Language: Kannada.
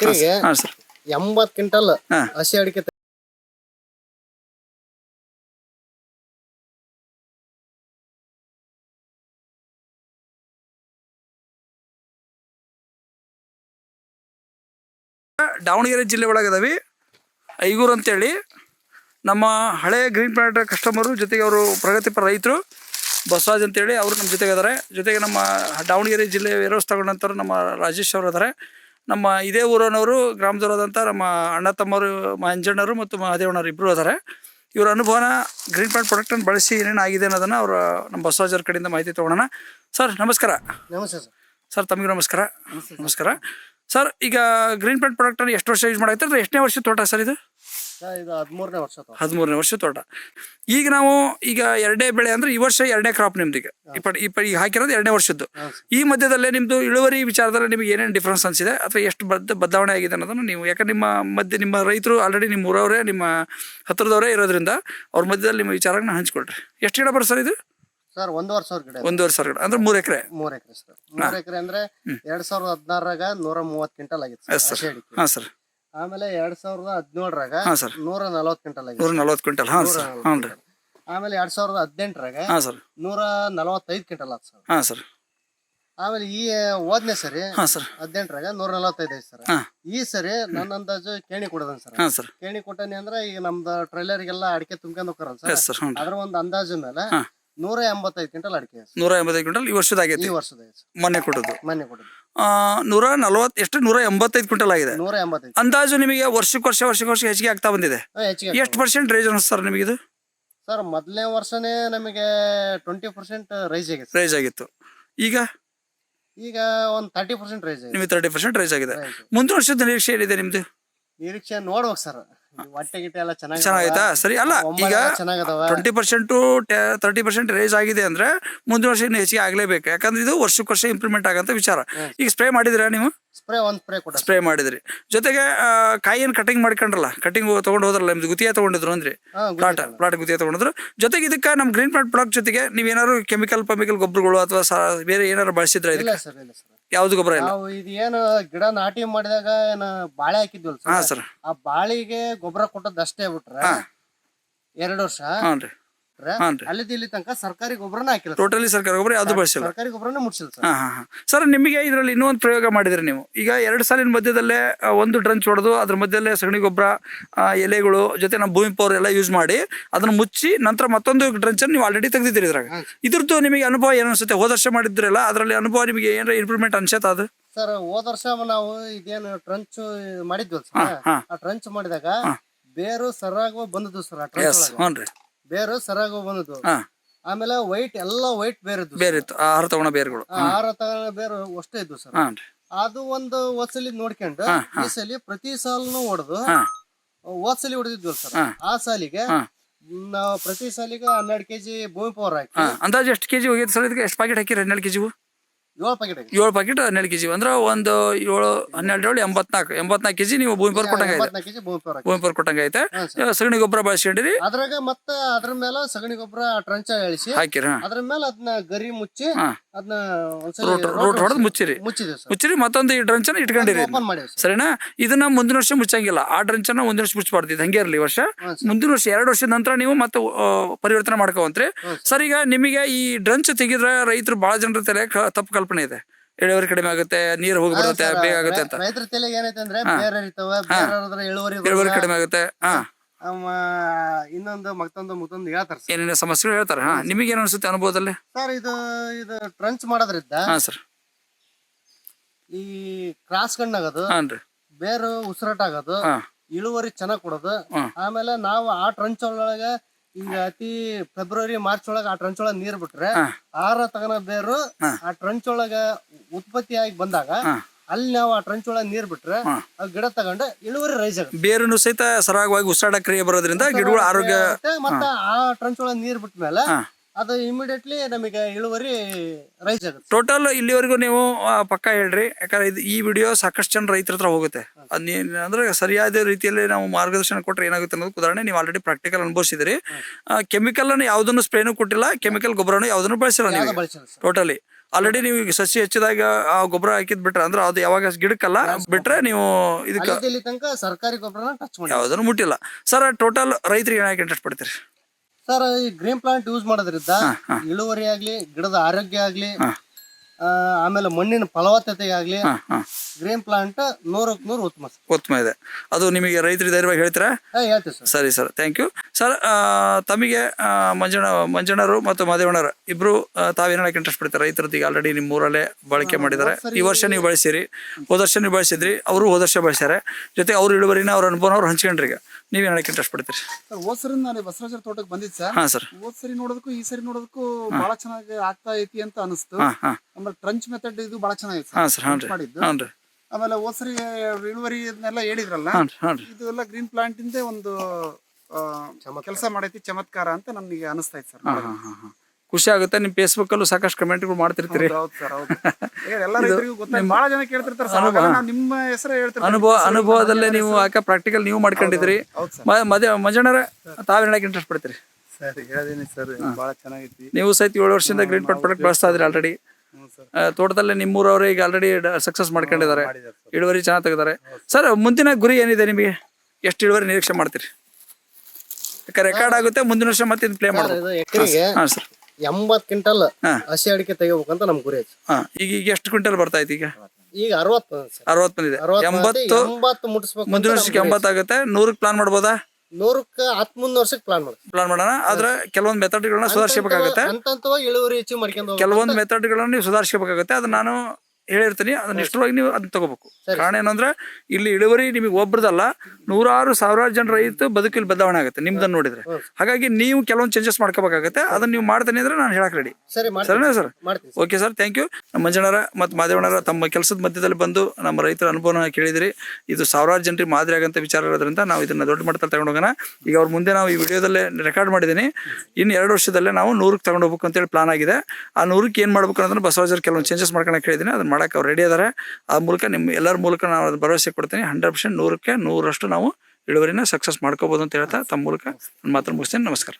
ಎಕರೆಗೆ ಹಾಂ ಸರ್. ಎಂಬತ್ ಕ್ವಿಂಟಲ್ ಹಾ. ಹಸಿ ಅಡಿಕೆ ತ- ದಾವಣಗೆರೆ ಜಿಲ್ಲೆ ಒಳಗದವಿ ಐಗೂರು ಅಂತೇಳಿ. ನಮ್ಮ ಹಳೆ ಗ್ರೀನ್ ಪ್ಲಾನೆಟ್ ಕಸ್ಟಮರು ಜೊತೆಗೆ ಅವರು ಪ್ರಗತಿಪರ ರೈತರು ಬಸವರಾಜ್ ಅಂತೇಳಿ ಅವರು ನಮ್ಮ ಜೊತೆಗೆ ಇದ್ದಾರೆ ಜೊತೆಗೆ ನಮ್ಮ ದಾವಣಗೆರೆ ಜಿಲ್ಲೆ ವೇರೋಸ್ ತಗೊಂಡಂಥವ್ರು ನಮ್ಮ ರಾಜೇಶ್ ಅವರು ಇದ್ದಾರೆ ನಮ್ಮ ಇದೇ ಊರನವರು ಗ್ರಾಮದವರಾದಂಥ ನಮ್ಮ ಅಣ್ಣ ತಮ್ಮರು ಮಂಜಣ್ಣರು ಮತ್ತು ಮಹದೇವಣ್ಣವರು ಇಬ್ಬರು ಅದಾರೆ ಇವರ ಅನುಭವನ ಗ್ರೀನ್ ಪ್ಲಾಂಟ್ ಪ್ರಾಡಕ್ಟನ್ನು ಬಳಸಿ ಏನೇನು ಆಗಿದೆ ಅನ್ನೋದನ್ನು ಅವರು ನಮ್ಮ ಬಸವರಾಜರ ಕಡೆಯಿಂದ ಮಾಹಿತಿ ತೊಗೊಳೋಣ. ಸರ್ ನಮಸ್ಕಾರ. ನಮಸ್ತೆ ಸರ್. ಸರ್ ತಮಗೆ ನಮಸ್ಕಾರ. ನಮಸ್ಕಾರ. ಸರ್ ಈಗ ಗ್ರೀನ್ ಪ್ಲಾಂಟ್ ಪ್ರಾಡಕ್ಟನ್ನು ಎಷ್ಟು ವರ್ಷ ಯೂಸ್ ಮಾಡಾಯ್ತು ಅಂದ್ರೆ ಎಷ್ಟನೇ ವರ್ಷದ ತೋಟ ಸರ್ ಇದು? ಹದಿಮೂರನೇ ವರ್ಷ ತಗೋ. ಹದಿಮೂರನೇ ವರ್ಷ ತೋಟ. ಈಗ ನಾವು ಈಗ ಎರಡೇ ಬೆಳೆ ಅಂದ್ರೆ ಈ ವರ್ಷ ಎರಡನೇ ಕ್ರಾಪ್ ನಿಮ್ದು ಈಗ. ಈ ಇಪ್ಪ ಈಗ ಹಾಕಿರೋದು ಎರಡನೇ ವರ್ಷದ್ದು. ಈ ಮಧ್ಯದಲ್ಲೇ ನಿಮ್ದು ಇಳುವರಿ ವಿಚಾರದಲ್ಲಿ ನಿಮಗೆ ಏನೇನು ಡಿಫ್ರೆನ್ಸ್ ಅನ್ಸಿದೆ? ಅಥವಾ ಎಷ್ಟು ಬದ್ ಬದಲಾವಣೆ ಆಗಿದೆ ಅನ್ನೋದನ್ನು ನೀವು ಯಾಕಂದ್ರೆ ನಿಮ್ಮ ಮಧ್ಯೆ ನಿಮ್ಮ ರೈತರು ಆಲ್ರೆಡಿ ನಿಮ್ಮ ಊರವರೇ ನಿಮ್ಮ ಹತ್ತಿರದವರೇ ಇರೋದ್ರಿಂದ ಅವ್ರ ಮಧ್ಯದಲ್ಲಿ ನಿಮ್ಮ ವಿಚಾರನ ಹಂಚ್ಕೊಳ್ರಿ. ಎಷ್ಟು ಗಿಡ ಬರುತ್ತೆ ಸರ್ ಇದು? ಸರ್ ಅವ್ರ ಗಿಡ ಒಂದೂವರೆ ಸಾವಿರ ಗಿಡ. ಅಂದ್ರೆ ಮೂರು ಎಕರೆ? ಮೂರ್ ಎಕರೆ ಸರ್. ಮೂರ್ ಎಕರೆ ಅಂದ್ರೆ ಎರಡ್ ಸಾವಿರದ ಹದಿನಾರಾಗ ನೂರ ಮೂವತ್ ಕ್ವಿಂಟಲ್ ಆಗಿತ್ತು ಸರ್ ಸರ್. ಹಸಿ ಅಡಿಕೆ ಹಾಂ ಸರ್. ಆಮೇಲೆ ಎರಡ್ ಸಾವಿರದ ಹದಿನೇಳರಾಗ ಹಾಂ ಸರ್. ನೂರ ನಲವತ್ ಕ್ವಿಂಟಲ್ ಆಗಿತ್ತು ನೂರ ನಲ್ವತ್ತು ಕ್ವಿಂಟಲ್. ಹಾ ಸರ್. ಹ್ಞೂ ರೀ. ಆಮೇಲೆ ಎರಡ್ ಸಾವಿರದ ಹದಿನೆಂಟರಾಗ ಹಾಂ ಸರ್. ನೂರ ನಲವತ್ತೈದು ಕ್ವಿಂಟಲ್ ಆತ್ ಸರ್. ಹಾ ಸರ್. ಆಮೇಲೆ ಈ ಹೋದ್ನೇ ಸರಿ ಹಾಂ ಸರ್. ಹದಿನೆಂಟರಾಗ ನೂರ ನಲವತ್ತೈದು ಐತಿ ಸರ್. ಹಾಂ. ಈ ಸರಿ ನನ್ನ ಅಂದಾಜು ಕೇಣಿ ಕೊಡದನ್ ಸರ್. ಹಾಂ ಸರ್. ಕೇಣಿ ಕೊಟ್ಟನಿ ಅಂದ್ರೆ ಈಗ ನಮ್ದು ಟ್ರೈಲರ್ಗೆಲ್ಲ ಅಡಿಕೆ ತುಂಬ್ಕೊಂಡ್ ಹೋಗ್ತಾರಲ್ಲ ಸರ್. Yes sir. ಹ್ಞೂ ಅದ್ರ ಒಂದು ಅಂದಾಜು ಮೇಲೆ. ನೂರ ಎಂಬತ್ತೈದು ಕ್ವಿಂಟಲ್ ಅಡಿಕೆ ನೂರ ಎಂಬತ್ತೈದು ಕ್ವಿಂಟಲ್ ಈ ವರ್ಷದ ಆಗೈತಿ. ಈ ವರ್ಷದ. ಮೊನ್ನೆ ಕೊಡೋದು. ಮೊನ್ನೆ ಕೊಡೋದು. ನೂರ ನಲವತ್ತು ಎಷ್ಟು? ನೂರ ಎಂಬತ್ತೈದು ಕ್ವಿಂಟಲ್ ಆಗಿದೆ. ನೂರ ಎಂಬತ್ತೈದು ಅಂದಾಜು ನಿಮಗೆ ವರ್ಷಕ್ಕೆ ವರ್ಷ ವರ್ಷಕ್ಕೆ ವರ್ಷ ಹೆಚ್ಚಿಗೆ ಆಗ್ತಾ ಬಂದಿದೆ. ಹೆಚ್ಚಿಗೆ ಎಷ್ಟು ಪರ್ಸೆಂಟ್ ರೇಜ್ ಅನಿಸ್ತು ಸರ್ ನಿಮಗೆ ಇದು? ಸರ್ ಮೊದಲನೇ ವರ್ಷನೇ ನಮಗೆ ಟ್ವೆಂಟಿ ಪರ್ಸೆಂಟ್ ರೈಸ್ ಆಗಿತ್ತು ರೈಸ್ ಆಗಿತ್ತು. ಈಗ? ಈಗ ಒಂದ್ ತರ್ಟಿ ಪರ್ಸೆಂಟ್ ರೈಸ್ ಆಗಿದೆ. ನಿಮಗೆ ತರ್ಟಿ ಪರ್ಸೆಂಟ್ ರೈಸ್ ಆಗಿದೆ. ಮುಂದಿನ ವರ್ಷದ ನಿರೀಕ್ಷೆ ಏನಿದೆ ನಿಮ್ದು? ನಿರೀಕ್ಷೆ ನೋಡ್ಬೇಕು ಸರ್. ಹೊಟ್ಟೆ ಗಿಟ್ಟೆ ಎಲ್ಲ ಚೆನ್ನಾಗಿ ಚೆನ್ನಾಗೈತಾ? ಸರಿ ಅಲ್ಲ ಈಗ ಚೆನ್ನಾಗದವ. Twenty percent thirty percent raise ಆಗಿದೆ ಅಂದ್ರೆ ಮುಂದಿನ ವರ್ಷ ಇನ್ನು ಹೆಚ್ಚಿಗೆ ಆಗಲೇಬೇಕು. ಯಾಕಂದ್ರೆ ಇದು ವರ್ಷಕ್ಕೆ ವರ್ಷ ಇಂಪ್ರೂವ್ಮೆಂಟ್ ಆಗಂತ ವಿಚಾರ. ಈಗ ಸ್ಪ್ರೇ ಮಾಡಿದಿರಾ ನೀವು? ಸ್ಪ್ರೇ ಒಂದ್ ಸ್ಪ್ರೇ ಕೊಡ. ಸ್ಪ್ರೇ ಮಾಡಿದ್ರಿ. ಜೊತೆಗೆ ಕಾಯಿಯನ್ನು ಕಟಿಂಗ್ ಮಾಡ್ಕೊಂಡ್ರಲ್ಲ ಕಟಿಂಗ್ ತಗೊಂಡು ಹೋದ್ರಲ್ಲ ನಿಮ್ದು ಗುತ್ತಿಗೆ ತಗೊಂಡಿದ್ರು ಅಂದ್ರೆ? ಪ್ಲಾಟ್ ಪ್ಲಾಟ್ ಗುತ್ತಿಗೆ ತಗೊಂಡಿದ್ರು. ಜೊತೆಗೆ ಇದಕ್ಕೆ ನಮ್ಮ ಗ್ರೀನ್ ಪ್ಲಾಂಟ್ ಪ್ರಾಡಕ್ಟ್ ಜೊತೆಗೆ ನೀವೇನಾದ್ರು ಕೆಮಿಕಲ್ ಪಮಿಕಲ್ ಗೊಬ್ಬರಗಳು ಅಥವಾ ಬೇರೆ ಏನಾದ್ರು ಬಳಸಿದ್ರೆ ಇದಕ್ಕೆ? ಯಾವ್ದು ಗೊಬ್ಬರ ಇಲ್ಲ? ನಾವು ಇದು ಏನು ಗಿಡ ನಾಟಿ ಮಾಡಿದಾಗ ಏನ ಬಾಳೆ ಹಾಕಿದ್ವಲ್ಲ ಹಾ ಸರ್ ಸರ್. ಆ ಬಾಳಿಗೆ ಗೊಬ್ಬರ ಕೊಟ್ಟದ್ದು ಅಷ್ಟೇ ಬಿಟ್ರೆ ಹಾ. ಎರಡು ವರ್ಷ ಹ್ಞೂ ರೀ. ಬಿಟ್ರೆ ಹಾನ್ ರೀ. ಇಲ್ಲಿ ತನಕ ಸರ್ಕಾರಿ ಗೊಬ್ಬರನ ಹಾಕಿಲ್ಲ ಸರ್. ಟೋಟಲಿ ಸರ್ಕಾರಿ ಗೊಬ್ಬರ ಯಾವ್ದು ಬಳಸಿಲ್ಲ. ಸರ್ಕಾರಿ ಗೊಬ್ಬರನೇ ಮುಟ್ಸಿಲ್ಲ ಸರ್. ಹಾ ಹಾ ಹಾ. ಸರ್ ನಿಮಗೆ ಇದರಲ್ಲಿ ಇನ್ನೂ ಒಂದು ಪ್ರಯೋಗ ಮಾಡಿದ್ರೆ ನೀವು. ಈಗ ಎರಡು ಸಾಲಿನ ಮಧ್ಯದಲ್ಲೇ ಆ, ಒಂದು ಡ್ರಂಚ್ ಹೊಡೆದು ಅದ್ರ ಮಧ್ಯದಲ್ಲೇ ಸಗಣಿ ಗೊಬ್ಬರ ಆ, ಎಲೆಗಳು ಜೊತೆ ನಮ್ಮ ಭೂಮಿ ಪವರ್ ಎಲ್ಲ ಯೂಸ್ ಮಾಡಿ ಅದನ್ನ ಮುಚ್ಚಿ ನಂತರ ಮತ್ತೊಂದು ಡ್ರಂಚ್ ನೀವು ಆಲ್ರೆಡಿ ತೆಗೆದಿದ್ದೀರಿ ಇದ್ರಾಗ. ಹಾ. ಇದ್ರದ್ದು ನಿಮಗೆ ಅನುಭವ ಏನು ಅನ್ಸುತ್ತೆ? ಹೋದ ವರ್ಷ ಮಾಡಿದ್ರಲ್ಲ ಅದರಲ್ಲಿ ಅನುಭವ ನಿಮಗೆ ಏನಾರ ಇಂಪ್ರೂವ್ಮೆಂಟ್ ಅನ್ಸತ್ತ ಅದು? ಸರ್ ಹೋದ ವರ್ಷ ನಾವು ಇದೇನು ಟ್ರಂಚ್ ಮಾಡಿದ್ವಲ್ಲ ಹಾ ಸರ್? ಹಾ ಆ ಟ್ರಂಚ್ ಮಾಡಿದಾಗ ಬೇರು ಸರಾಗ ಬಂದದ್ದು ಸರ್ ಆ ಟ್ರಂಚ್ ಎಸ್ ಒಳಗೆ. ಹ್ಞೂ ರೀ. ಬೇರು ಸರಾಗ ಬಂದದ್ದು. ಹಾ. ಆಮೇಲೆ ವೈಟ್ ಎಲ್ಲ ವೈಟ್ ಬೇರೆ ಇದ್ದು ಬೇರೆ ಇತ್ತು. ಆಹಾರ ತಗೊಳ್ಳೋ ಬೇರುಗಳು. ಆಹಾರ ತಗೊಳ್ಳೋ ಬೇರು ಅಷ್ಟೇ ಇದ್ದು ಸರ್. ಹಾಂ ರೀ. ಅದು ಒಂದು ಹೋದ್ಸಲಿ ನೋಡ್ಕೊಂಡು ಈ ಸಲಿ ಪ್ರತಿ ಸಾಲನು ಹೊಡೆದು ಹೊಸಲಿ ಹೊಡೆದಿದ್ವಿ ಸರ್. ಆ ಸಾಲಿಗೆ. ನಾವು ಪ್ರತಿ ಸಾಲಿಗೆ ಹನ್ನೆರಡು ಕೆಜಿ ಭೂಮಿ ಪವರ್ ಹಾಕಿ ಅಂದಾಜು ಎಷ್ಟು ಕೆಜಿ ಹೋಗಿತ್ತು ಸರ್ ಇದಕ್ಕೆ? ಎಷ್ಟು ಪ್ಯಾಕೆಟ್ ಹಾಕಿರಿ ಹನ್ನೆರಡು ಕೆಜಿವು ಏಳು ಪ್ಯಾಕೆಟ್ ಏಳು ಪ್ಯಾಕೆಟ್ ಹನ್ನೆರಡು ಕೆಜಿ ಅಂದ್ರೆ ಒಂದು ಏಳು ಹನ್ನೆರಡು ಏಳು ಎಂಬತ್ನಾಲ್ಕು. ಎಂಬತ್ನಾಲ್ಕು ಕೆಜಿ ನೀವು ಭೂಮಿ ಪರ್ ಕೊಟ್ಟಂಗೆ ಐತೆ ಎಂಬತ್ನಾಲ್ಕು ಕೆಜಿ ಭೂಮಿ ಪರ್ ಕೊಟ್ಟಂಗ ಭೂಮಿ ಪವರ್ ಕೊಟ್ಟಂಗೆ ಐತೆ ಸಗಣಿ ಗೊಬ್ಬರ ಬಳಸ್ಕೊಂಡಿರಿ? ಅದ್ರಾಗ ಮತ್ತ ಅದ್ರ ಮೇಲೆ ಸಗಣಿ ಗೊಬ್ಬರ ಟ್ರಂಚ ಎಳಿಸಿ ಹಾಕಿರ ಅದ್ರ ಮೇಲೆ ಅದನ್ನ ಗರಿ ಮುಚ್ಚಿ ಅದನ್ನ ಒಂದ್ಸಲಿ ರೋಟ್ ರೋಟ್ ಹೊಡೆದು ಮುಚ್ಚಿರಿ. ಮುಚ್ಚಿರಿ ಮತ್ತೊಂದು ಈ ಡ್ರಂಚನ ಇಟ್ಕೊಂಡಿರಿ. ಸರಿನಾ? ಇದನ್ನ ಮುಂದಿನ ವರ್ಷ ಮುಚ್ಚಂಗಿಲ್ಲ. ಆ ಡ್ರಂಚನ್ನ ಮುಂದಿನ ವರ್ಷ ಮುಚ್ಚಬಾರ್ದು. ಇದು ಹಂಗೆ ಇರಲಿ ವರ್ಷ. ಮುಂದಿನ ವರ್ಷ ಎರಡು ವರ್ಷದ ನಂತರ ನೀವು ಮತ್ತೆ ಪರಿವರ್ತನೆ ಮಾಡ್ಕೋವಂತ್ರಿ. ಹ್ಮ್, ಸರ್. ಈಗ ನಿಮಗೆ ಈ ಡ್ರಂಚ್ ತೆಗೆದ್ರ ರೈತರು ಬಹಳ ಜನರ ತಲೆ ತಪ್ಪು ಕಲ್ಪನೆ ಇದೆ. ಇಳುವರಿ ಕಡಿಮೆ ಆಗುತ್ತೆ ನೀರು ಹೋಗ್ಬಿಡುತ್ತೆ ಬೇಗ ಆಗುತ್ತೆ ಅಂತ. ರೈತರ ತಲೆಗೆ ಏನೈತೆ ಅಂದ್ರೆ ಬೇರೆ ಇರ್ತವ ಬೇರೆ ಇಳುವರಿ ಕಡಿಮೆ ಆಗುತ್ತೆ. ಹಾ. ಇನ್ನೊಂದು ಮತ್ತೊಂದು ಮತ್ತೊಂದು ಹೇಳ್ತಾರ ಸರ್. ಏನೇನು ಸಮಸ್ಯೆಗಳು ಹೇಳ್ತಾರೆ ಹಾ? ನಿಮಗೆ ಏನು ಅನ್ಸುತ್ತೆ ಅನುಭವದಲ್ಲಿ? ಸರ್ ಇದು ಇದು ಟ್ರಂಚ್ ಮಾಡೋದ್ರಿಂದ ಹಾ ಸರ್. ಈ ಕ್ರಾಸ್ ಕಣ್ಣಾಗೋದು ಹಾನ್ ರೀ. ಬೇರು ಉಸಿರಾಟ ಆಗೋದು ಹಾ. ಇಳುವರಿ ಚೆನ್ನಾಗ್ ಕೊಡೋದು. ಆಮೇಲೆ ನಾವು ಆ ಟ್ರಂಚ್ ಒಳಗ ಈಗ ಅತಿ ಫೆಬ್ರವರಿ ಮಾರ್ಚ್ ಒಳಗ ಆ ಟ್ರಂಚ್ ಒಳಗ ನೀರ್ ಬಿಟ್ರೆ ಆರ ಆಹಾರ ತಗನ ಬೇರು ಹಾ. ಆ ಟ್ರಂಚ್ ಒಳಗ ಉತ್ಪತ್ತಿ ಆಗಿ ಬಂದಾಗ ಹಾ. ಅಲ್ಲಿ ನಾವು ಆ ಟ್ರಂಚ್ ಒಳಗೆ ನೀರ್ ಬಿಟ್ರೆ. ಆ ಗಿಡ ತಗೊಂಡು ಇಳುವರಿ ರೈಸ್ ಆಗುತ್ತೆ. ಬೇರುನು ಸಹಿತ ಸರಾಗವಾಗಿ ಉಸಿರಾಟ ಕ್ರಿಯೆ ಬರೋದ್ರಿಂದ ಗಿಡಗಳ ಆರೋಗ್ಯ ಮತ್ತೆ ಆ ಟ್ರಂಚ್ ಒಳಗೆ ನೀರ್ ಬಿಟ್ಟ ಮೇಲೆ. ಅದು ಇಮಿಡಿಯೇಟ್ಲಿ ನಮಗೆ ಇಳುವರಿ ರೈಸ್ ಆಗುತ್ತೆ. ಟೋಟಲ್ ಇಲ್ಲಿವರೆಗೂ ನೀವು ಪಕ್ಕ ಹೇಳ್ರಿ. ಯಾಕಂದ್ರೆ ಇದು ಈ ವಿಡಿಯೋ ಸಾಕಷ್ಟು ಜನ ರೈತರ ಹತ್ರ ಹೋಗುತ್ತೆ. ಅಂದ್ರೆ ಸರಿಯಾದ ರೀತಿಯಲ್ಲಿ ನಾವು ಮಾರ್ಗದರ್ಶನ ಕೊಟ್ಟರೆ ಏನಾಗುತ್ತೆ ಅನ್ನೋದಕ್ಕೆ ಉದಾಹರಣೆ ನೀವು ಆಲ್ರೆಡಿ ಪ್ರಾಕ್ಟಿಕಲ್ ಅನುಭವಿಸಿದ್ರಿ. ಕೆಮಿಕಲ್ ಅನ್ನು ಯಾವುದನ್ನು ಸ್ಪ್ರೇನು ಕೊಟ್ಟಿಲ್ಲ ಕೆಮಿಕಲ್ ಗೊಬ್ಬರನು ಯಾವುದನ್ನು ಬಳಸಿಲ್ಲ ನೀವು. ಟೋಟಲಿ ಆಲ್ರೆಡಿ ನೀವು ಈಗ ಸಸಿ ಹೆಚ್ಚಿದಾಗ ಆ ಗೊಬ್ಬರ ಹಾಕಿದ್ ಬಿಟ್ರೆ ಅಂದ್ರೆ ಅದು ಯಾವಾಗ ಗಿಡಕ್ಕಲ್ಲ ಬಿಟ್ರೆ ನೀವು ಇದಕ್ಕೆ ಅಲ್ಲಿ ತನಕ ಸರ್ಕಾರಿ ಗೊಬ್ಬರನ ಟಚ್ ಮಾಡಿ ಯಾವುದನ್ನು ಮುಟ್ಟಿಲ್ಲ. ಸರ್ ಟೋಟಲ್ ರೈತರಿಗೆ ಏನಾಗಿ ಇಂಟ್ರೆಸ್ಟ್ ಪಡ್ತೀರಿ ಸರ್ ಈ ಗ್ರೀನ್ ಪ್ಲಾಂಟ್ ಯೂಸ್ ಮಾಡೋದ್ರಿಂದ ಇಳುವರಿ ಆಗ್ಲಿ ಗಿಡದ ಆರೋಗ್ಯ ಆಗ್ಲಿ ಆಮೇಲೆ ಮಣ್ಣಿನ ಫಲವತ್ತತೆ ಆಗ್ಲಿ ಗ್ರೀನ್ ಪ್ಲಾಂಟ್ ನೂರಕ್ಕೆ ನೂರು ಉತ್ತಮ ಸರ್. ಉತ್ತಮ ಇದೆ. ಅದು ನಿಮಗೆ ರೈತರಿಗೆ ಧೈರ್ಯವಾಗಿ ಹೇಳ್ತೀರಾ? ಹಾ, ಹೇಳ್ತೀವಿ ಸರ್. ಸರಿ ಸರ್ ಥ್ಯಾಂಕ್ ಯು ಸರ್ ತಮಗೆ ಆ, ಮಂಜಣ್ಣ ಮಂಜಣ್ಣರು ಮತ್ತು ಮಾದೇವಣ್ಣರು ಇಬ್ರು ಆ, ಏನೋ ಹೇಳಕ್ಕೆ ಇಂಟ್ರೆಸ್ಟ್ ಪಡ್ತಾರೆ? ರೈತರೊತ್ತಿಗೆ ಆಲ್ರೆಡಿ ನಿಮ್ಮ ಊರಲ್ಲೇ ಬಳಕೆ ಮಾಡಿದ್ದಾರೆ. ಈ ವರ್ಷ ನೀವು ಬಳಸಿರಿ. ಹೋದ ವರ್ಷ ನೀವು ಬಳಸಿದ್ರಿ ಅವರು ಹೋದ ವರ್ಷ ಬಳಸ್ಯಾರೆ. ಜೊತೆ ಅವ್ರ ಇಳುವರಿನ ಅವ್ರ ಅನುಭವ ಅವ್ರು ಹಂಚ್ಕೊಂಡ್ರಿ ಈಗ. ನೀವೇನು ಹೇಳಕ್ಕೆ ಇಂಟ್ರೆಸ್ಟ್ ಪಡ್ತೀರಿ ಸರ್ ಹೋದ್ ಸರಿ ನಾನು ಬಸವರಾಜರ ತೋಟಕ್ಕೆ ಬಂದಿದ್ದೆ ಸರ್. ಹಾಂ ಸರ್. ಹೋದ್ ಸರಿ ನೋಡೋದಕ್ಕೂ ಈ ಸರಿ ನೋಡೋದಕ್ಕೂ ಬಹಳ ಚೆನ್ನಾಗಿ ಆಗ್ತಾ ಐತಿ ಅಂತ ಅನಿಸ್ತು. ಹಾಂ ಹಾಂ. ಆಮೇಲೆ ಟ್ರಂಚ್ ಮೆಥಡ್ ಇದು ಬಹಳ ಚೆನ್ನಾಗಿತ್ತು ಹಾಂ ಸರ್ ರೀ. ಮಾಡಿದ್ದು. ರೀ. ಆಮೇಲೆ ಹೋದ್ ಸರಿ ಇಳುವರಿ ಇದನ್ನೆಲ್ಲ ಹೇಳಿದ್ರಲ್ಲ ಹಾಂ ರೀ ಹಾಂ ರೀ. ಇದು ಎಲ್ಲ ಗ್ರೀನ್ ಪ್ಲಾಂಟ್ ಇಂದ ಒಂದು ಕೆಲಸ ಮಾಡೈತಿ ಚಮತ್ಕಾರ ಅಂತ ನನಗೆ ಅನಿಸ್ತಾ ಇತ್ತು ಸರ್. ಹಾಂ ಹಾಂ ಹಾಂ ಹಾಂ. ಖುಷಿ ಆಗುತ್ತೆ. ನಿಮ್ಮ ಫೇಸ್ಬುಕ್ಕಲ್ಲೂ ಸಾಕಷ್ಟು ಕಮೆಂಟ್ಗಳು ಮಾಡ್ತಿರ್ತೀರಿ. ಹೌದು ಸರ್ ಹೌದು. ಈಗ ಎಲ್ಲ ರೈತರಿಗೂ ಗೊತ್ತಾಗ ಬಹಳ ಜನ ಕೇಳ್ತಿರ್ತಾರೆ ನಾವು ನಿಮ್ಮ ಹೆಸರು ಹೇಳ್ತಿರ್ತೀವಿ ಅನುಭವ ಅನುಭವದಲ್ಲೇ ನೀವು ಯಾಕೆ ಪ್ರಾಕ್ಟಿಕಲ್ ನೀವು ಮಾಡ್ಕೊಂಡಿದ್ರಿ ಮದುವೆ ಮಂಜಣ್ಣರ ಹೇಳಕ್ಕೆ ಇಂಟ್ರೆಸ್ಟ್ ಪಡ್ತೀರಿ? ಸರ್ ಹೇಳಿದೀನಿ ಸರ್. ಬಹಳ ಚೆನ್ನಾಗೈತಿ ನೀವು ಸಹಿತ ಏಳು ವರ್ಷದಿಂದ ಗ್ರೀನ್ ಪಾಟ್ ಪ್ರಾಡಕ್ಟ್ ಬಳಸ್ತಾ ಇದ್ರಿ ಆಲ್ರೆಡಿ ತೋಟದಲ್ಲಿ ಸರ್. ತೋಟದಲ್ಲೇ ನಿಮ್ಮೂರವರೇ ಈಗ ಆಲ್ರೆಡಿ ಸಕ್ಸಸ್ ಮಾಡ್ಕೊಂಡಿದ್ದಾರೆ. ಇಳುವರಿ ಚೆನ್ನಾಗಿ ತೆಗೆದಾರೆ ಸರ್. ಮುಂದಿನ ಗುರಿ ಏನಿದೆ ನಿಮಗೆ? ಎಷ್ಟು ಇಳುವರಿ ನಿರೀಕ್ಷೆ ಮಾಡ್ತೀರಿ? ಯಾಕೆ ರೆಕಾರ್ಡ್ ಆಗುತ್ತೆ ಮುಂದಿನ ವರ್ಷ ಮತ್ತೆ ಪ್ಲೇ ಮಾಡೋದು ಹಾಂ ಸರ್. ಎಂಬತ್ ಕ್ವಿಂಟಲ್. ಹಸಿ ಅಡಿಕೆ ತೆಗಿಬೇಕಂತ ನಮ್ ಗುರಿ ಐತಿ. ಹಾಂ ಈಗ ಈಗ ಎಷ್ಟು ಕ್ವಿಂಟಲ್ ಬರ್ತಾ ಐತಿ ಈಗ? ಈಗ ಅರವತ್ತು ಸರ್. ಅರವತ್ತು ಬಂದಿದೆ. ಎಂಬತ್ತು ಎಂಬತ್ತು ಮುಟ್ಟಿಸ್ಬೇಕು ಮುಂದಿನ ವರ್ಷಕ್ಕೆ ಎಂಬತ್ತಾಗುತ್ತೆ ನೂರಕ್ಕೆ ಪ್ಲಾನ್ ಮಾಡಬಹುದಾ ನೂರಕ್ಕೆ ಹತ್ ಮುಂದ್ ವರ್ಷಕ್ಕೆ ಪ್ಲಾನ್ ಮಾಡಿ ಪ್ಲಾನ್ ಮಾಡೋಣ. ಆದ್ರೆ ಕೆಲವೊಂದು ಮೆಥಡ್ಗಳನ್ನ ಸುಧಾರಿಸಬೇಕಾಗುತ್ತೆ. ಇಳುವರಿ ಹೆಚ್ಚು ಮಾಡ್ಕೊಂಡು ಕೆಲವೊಂದ್ ಕೆಲವೊಂದು ಮೆಥಡ್ಗಳನ್ನು ನೀವು ಸುಧಾರಿಸಬೇಕಾಗುತ್ತೆ ಅದ್ ನಾನು ಹೇಳಿರ್ತೀನಿ. ಅದನ್ನ ನಿಷ್ಠವಾಗಿ ನೀವು ಅದನ್ನ ತಗೋಬೇಕು. ಕಾರಣ ಏನಂದ್ರೆ ಇಲ್ಲಿ ಇಳುವರಿ ನಿಮಗೆ ಒಬ್ರದಲ್ಲ ನೂರಾರು ಸಾವಿರಾರು ಜನ ರೈತ ಬದುಕಲ್ಲಿ ಬದಲಾವಣೆ ಆಗುತ್ತೆ ನಿಮ್ದನ್ನ ನೋಡಿದ್ರೆ. ಹಾಗಾಗಿ ನೀವು ಕೆಲವೊಂದು ಚೇಂಜಸ್ ಮಾಡ್ಕೋಬೇಕಾಗತ್ತೆ ಅದನ್ನ ನೀವು ಮಾಡ್ತೀನಿ ಅಂದ್ರೆ ನಾನು ಹೇಳಕ್ ರೆಡಿ ಸರಿನಾ sir? Okay sir. Thank you ನಮ್ಮ ಮಂಜಣ್ಣರ ಮತ್ತು ಮಾದೇವಣ್ಣರ ತಮ್ಮ ಕೆಲಸದ ಮಧ್ಯದಲ್ಲಿ ಬಂದು ನಮ್ಮ ರೈತರ ಅನುಭವನ ಕೇಳಿದಿರಿ. ಇದು ಸಾವಿರಾರು ಜನರಿಗೆ ಮಾದರಿ ಆಗಂತ ವಿಚಾರ ಇರೋದ್ರಿಂದ ನಾವು ಇದನ್ನ ದೊಡ್ಡ ಮಟ್ಟದಲ್ಲಿ ತಗೊಂಡು ಹೋಗೋಣ. ಈಗ ಅವ್ರ ಮುಂದೆ ನಾವು ಈ ವಿಡಿಯೋದಲ್ಲೇ ರೆಕಾರ್ಡ್ ಮಾಡಿದ್ದೀನಿ. ಇನ್ನು ಎರಡು ವರ್ಷದಲ್ಲೇ ನಾವು ನೂರಕ್ಕೆ ತಗೊಂಡು ಹೋಗ್ಬೇಕು ಅಂತೇಳಿ ಪ್ಲಾನ್ ಆಗಿದೆ. ಆ ನೂರಕ್ಕೆ ಏನು ಮಾಡ್ಬೇಕು ಅನ್ನೋದನ್ನ ಬಸವರಾಜರು ಕೆಲವೊಂದು ಚೇಂಜಸ್ ಮಾಡ್ಕೊಳಕ್ಕೆ ಹೇಳಿದ್ದೀನಿ. ಅದನ್ನ ಮಾಡಕ್ಕೆ ಅವ್ರು ರೆಡಿ ಇದ್ದಾರೆ ಆ ಮೂಲಕ ನಿಮ್ಮ ಎಲ್ಲರ ಮೂಲಕ ನಾವು ಅದನ್ನ ಭರವಸೆ ಕೊಡ್ತೀನಿ. ಹಂಡ್ರೆಡ್ ಪರ್ಸೆಂಟ್ ನೂರಕ್ಕೆ ನೂರಷ್ಟು ನಾವು ಇಳುವರಿನ ಸಕ್ಸಸ್ ಮಾಡ್ಕೋಬೋದು ಅಂತ ಹೇಳ್ತಾ ತಮ್ಮ ಮೂಲಕ ಮಾತ್ರ ಮುಗಿಸ್ತೀನಿ. ನಮಸ್ಕಾರ.